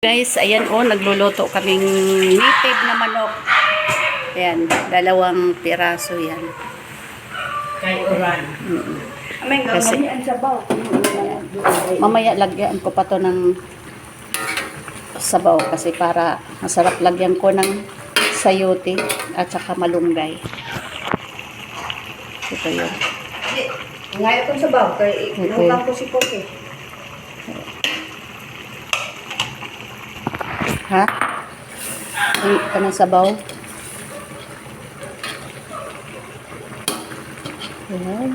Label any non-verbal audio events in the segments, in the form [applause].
Guys, ayan oh, nagluluto kaming native na manok. Ayan, dalawang piraso yan. Kay Oran. Amay nga Kasi- Kasi, ang sabaw. Mamaya lagyan ko pa to ng sabaw kasi para masarap lagyan ko ng sayote at saka malunggay. Ito yun. Ngayon kong sabaw, kay Okay. inutang ko si Poke. Ha? Ay, ka ng sabaw. Ayan.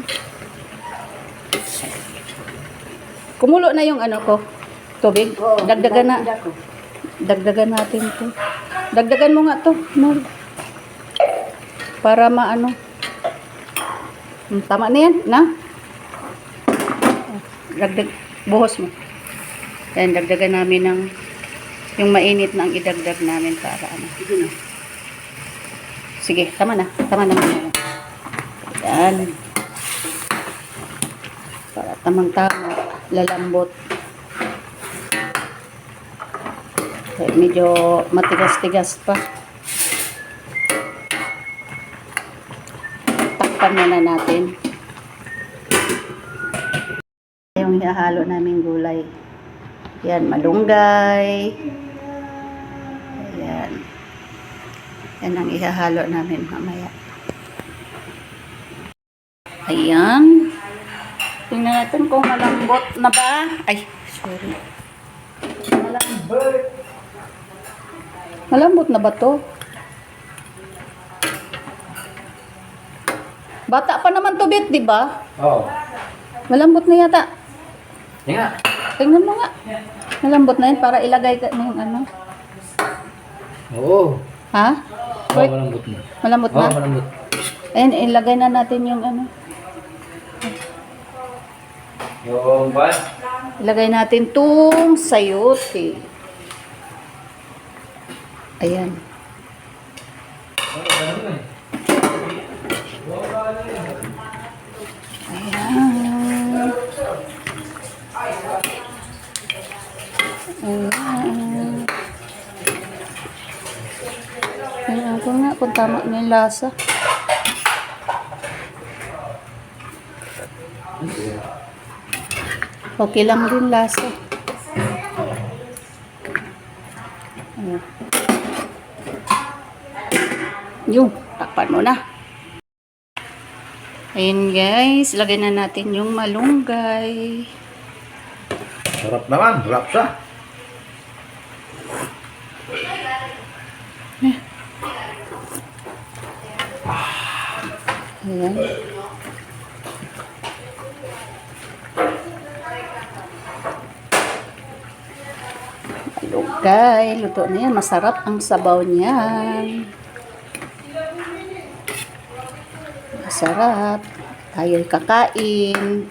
Kumulo na yung ano ko. Tubig. Dagdagan na. Dagdagan natin to. Dagdagan mo nga to. Nor. Para maano. Hmm, Tama na yan, na? Dagdag, buhos mo. Yan, dagdagan namin ng yung mainit na ang idagdag namin para ano. Sige na. Sige, tama na. Tama na muna. Yan. Para tamang-tama. Lalambot. Okay, medyo matigas-tigas pa. Takpan muna natin. Yung hihalo namin gulay. Yan, malunggay. Ayan. Yan ang ihahalo namin mamaya. Ayan. Tingnan natin kung malambot na ba. Ay, sorry. Malambot. Malambot na ba to? Bata pa naman to, Bit, di ba? Oo. Malambot na yata. Yan nga. Tingnan mo nga. Malambot na yan para ilagay ka ng ano. Oo. Ha? Oo, Wait, malambot na. malambot Oo, na? malambot. Ayan, ilagay na natin yung ano. Yung ba? Ilagay natin tong sayote. Ayan. Ayan. Ayan. Ayan ko nga kung tama na lasa. Okay lang din lasa. Ayan. Yung, takpan mo na. Ayun guys, lagay na natin yung malunggay. Sarap naman. Sarap siya. Ayan. Malunggay, luto na yan. Masarap ang sabaw niyan. Masarap. Tayo'y kakain.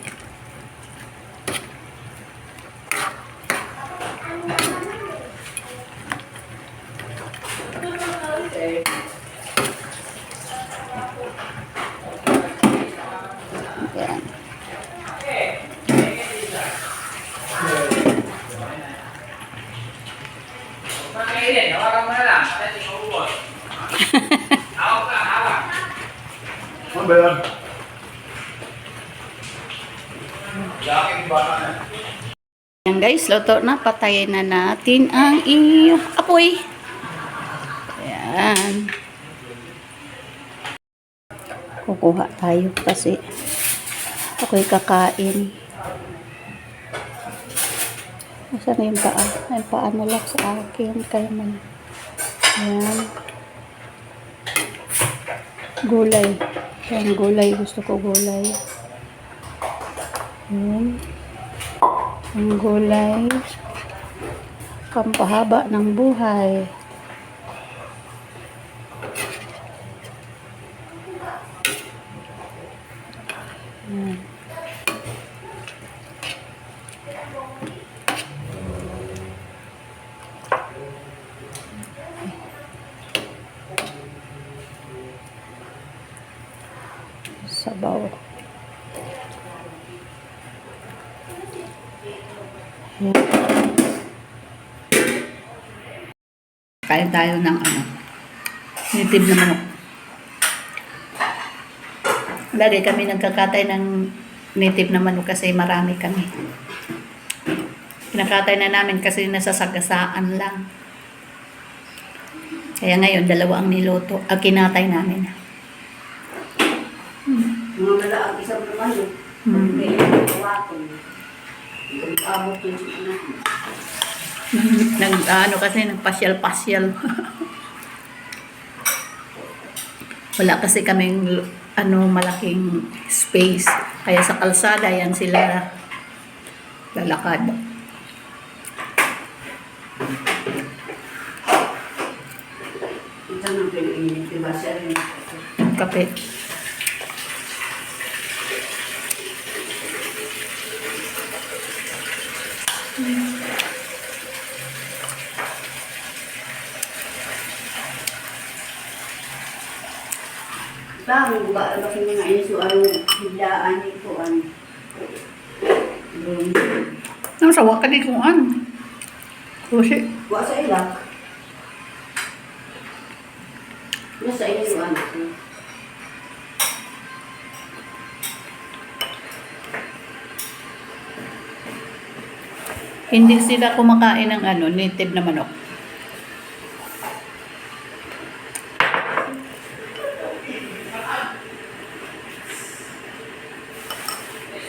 Yan. Ano ba yun? Yan guys, luto na. Patayin na natin ang iyong apoy. Ayan. Kukuha tayo kasi ako'y kakain. Nasaan na yung paa? Ay, paa na lang sa akin. Kaya man. Ayan. Gulay. Ayan, gulay. Gusto ko gulay. Ayan. Ang gulay. Pampahaba ng buhay. Sabaw. Ayan. Kain tayo ng ano, native na manok. Lagi kami nagkakatay ng native na manok kasi marami kami. Kinakatay na namin kasi nasasagasaan lang. Kaya ngayon, dalawa ang niluto. Ang kinatay namin. Mga malaang isang naman yun. Hmm. Kaya yung kawakon. Yung abot yung. Nag, ano kasi, nagpasyal-pasyal. Wala kasi kaming ano, malaking space. Kaya sa kalsada, yan sila lalakad. Ito nang pinainit. Diba siya rin? Bang, ba, ba kung mga iso ang higlaan ni ko ang Doon. Ang sawa ka di kung ano. Kasi, Wa sa ilak. Nasa anak ko. hindi sila kumakain ng ano, native na manok.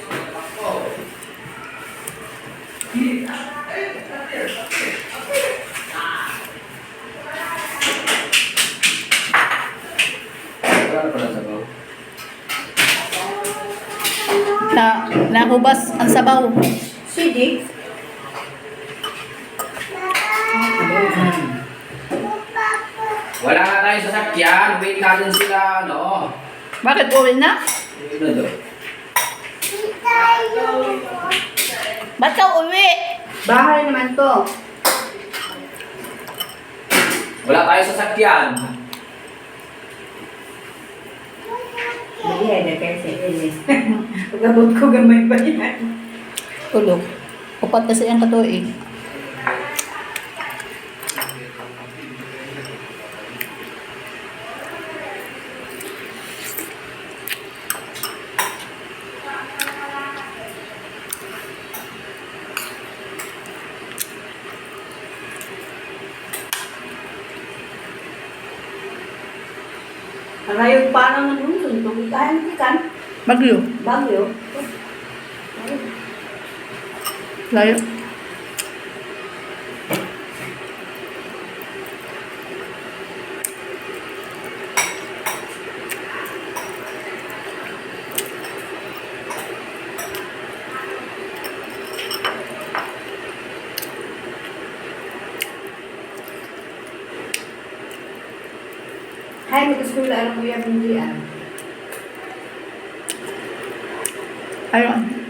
Wala pala sa baw. Na, nahubas ang sabaw. Sidi. Wala nga tayo sa sakyan. Wait natin sila, ano. Bakit uwi na? Ano daw? Ba't ka uwi? Bahay naman to. Wala tayo sa sakyan. Hindi, hindi kayo sa Elis. [laughs] Pagabot ko gamay pa yan. Tulog. Upat kasi ang katuig. Ngayon parang nandun, tubig tayo kan. Bagyo. Bagyo. Layo. Hai, mag-school alam mo yan, hindi ah. Ayun.